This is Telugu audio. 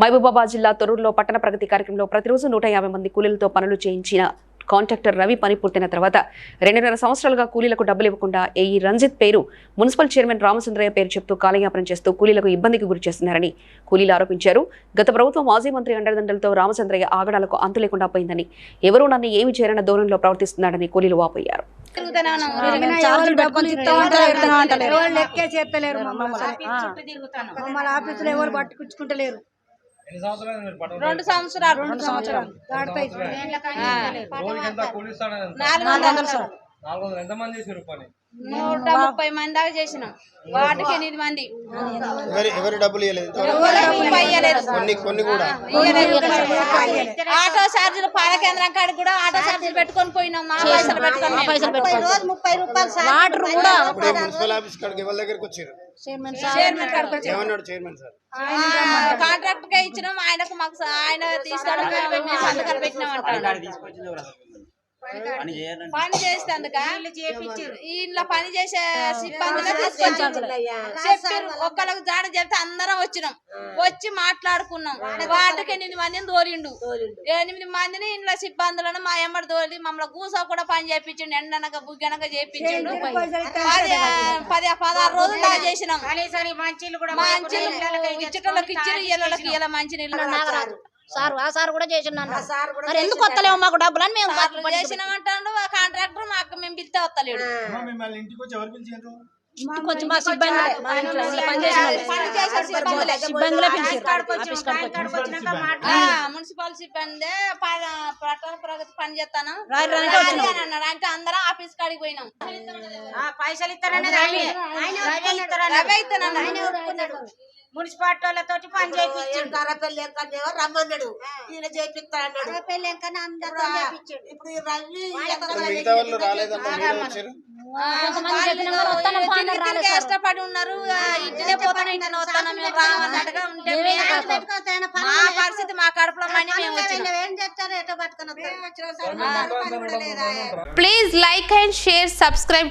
మహబూబాబాద్ జిల్లా తొర్రూరులో పట్టణ ప్రగతి కార్యక్రమంలో ప్రతిరోజు నూట యాభై మంది కూలీలతో పనులు చేయించిన కాంట్రాక్టర్ రవి పని పూర్తయిన తర్వాత రెండున్నర సంవత్సరాలుగా కూలీలకు డబ్బులు ఇవ్వకుండా ఏఈ రంజిత్ పేరు మున్సిపల్ చైర్మన్ రామచంద్రయ్య పేరు చెప్తూ కాలయాపన చేస్తూ కూలీలకు ఇబ్బందికి గురి చేస్తున్నారని కూలీలు ఆరోపించారు. గత ప్రభుత్వం మాజీ మంత్రి అండదండలతో రామచంద్రయ్య ఆగడాలకు అంతు లేకుండా పోయిందని ఎవరూ నన్ను ఏమి చేరన ధోరణిలో ప్రవర్తిస్తున్నాడని కూలీలు వాపోయారు. ఎవరు పట్టుకుంటలేరు రెండు సంవత్సరాలు. రెండు సంవత్సరాలు? నాలుగు వందలు సార్. నూట ముప్పై మంది దాకా చేసినాం. వాటికి ఎనిమిది మంది. ఎవరి డబ్బులు. ఆటో ఛార్జీలు పాల కేంద్రం కాడికి కూడా ఆటో ఛార్జీలు పెట్టుకొని పోయినాం. మా పైసలు పెట్టుకొని మేము. రోజు ముప్పై రూపాయలు వాటర్ కూడా. ఇప్పుడు ఈ మున్సిపల్ ఆఫీస్ కాడికి ఎవరి దగ్గరికి వచ్చారు కాంట్రాక్ట్ కే ఇచ్చినాం. ఆయనకు మాకు ఆయన తీసుకోవడం సంతకాలు పెట్టినాం అంటాడు పని చేస్తే అందుక ఇంట్లో పని చేసే సిబ్బందిగా తీసుకొచ్చారు. చెప్పారు. ఒక్కళ్ళకి జాడ చెప్తే అందరం వచ్చినాం. వచ్చి మాట్లాడుకున్నాం. వాటికి ఎనిమిది మందిని దోరిండు ఎనిమిది మందిని ఇంట్లో సిబ్బందులను మా ఎమ్మడి దోలి మమ్మల్ని కూసో కూడా పని చేపించిండు. ఎండనక బుగ్గనక చేపించిండు. పది పది పదహారు రోజులు దాకా చేసినాం. మంచిలు ఇచ్చటోళ్ళకి ఇచ్చి ఇళ్ళకి ఇలా మంచి నీళ్ళు సార్ ఆ సార్ కూడా చేసిండు అన్న మరి ఎందుకు వస్తలేము మాకు డబ్బులు అని మేము చేసినాం అంటాడు ఆ కాంట్రాక్టర్ మాకు మేము పిలితే వస్తలేడు. వచ్చి మా సిబ్బంది మున్సిపల్ సిబ్బంది. పట్టణ ప్రగతి పని చేస్తాను. అంటే అందరం ఆఫీస్ కాడికి పోయినాం. పైసలు. రవే ఇస్తారన్నాడు. అయితేనన్నాడు. మున్సిపాలిటీలతో పని చేయించిండు కర్రపల్లి ఎంకనేవో రమ్మన్నాడు. ఈయన చేపిస్తా అన్నాడు కర్రపల్లి ఎంకనే అందరితో ఇప్పుడు ఈ రవి మరి మిగతా వాళ్ళు రాలేదమ్మా మీరే వచ్చారు? ఆ, వాళ్ళు తిరిగి తిరిగి కష్టపడి ఉన్నారు. ఇంటినే పోతాను ఇంటినే వస్తాను మేము రామన్నట్టుగా ఉంటే మేము- మా పరిస్థితి మా కడుపులో మని మేము వచ్చినాం ఏం చేస్తారు? ఎటో పట్టుకొని Please like and share, subscribe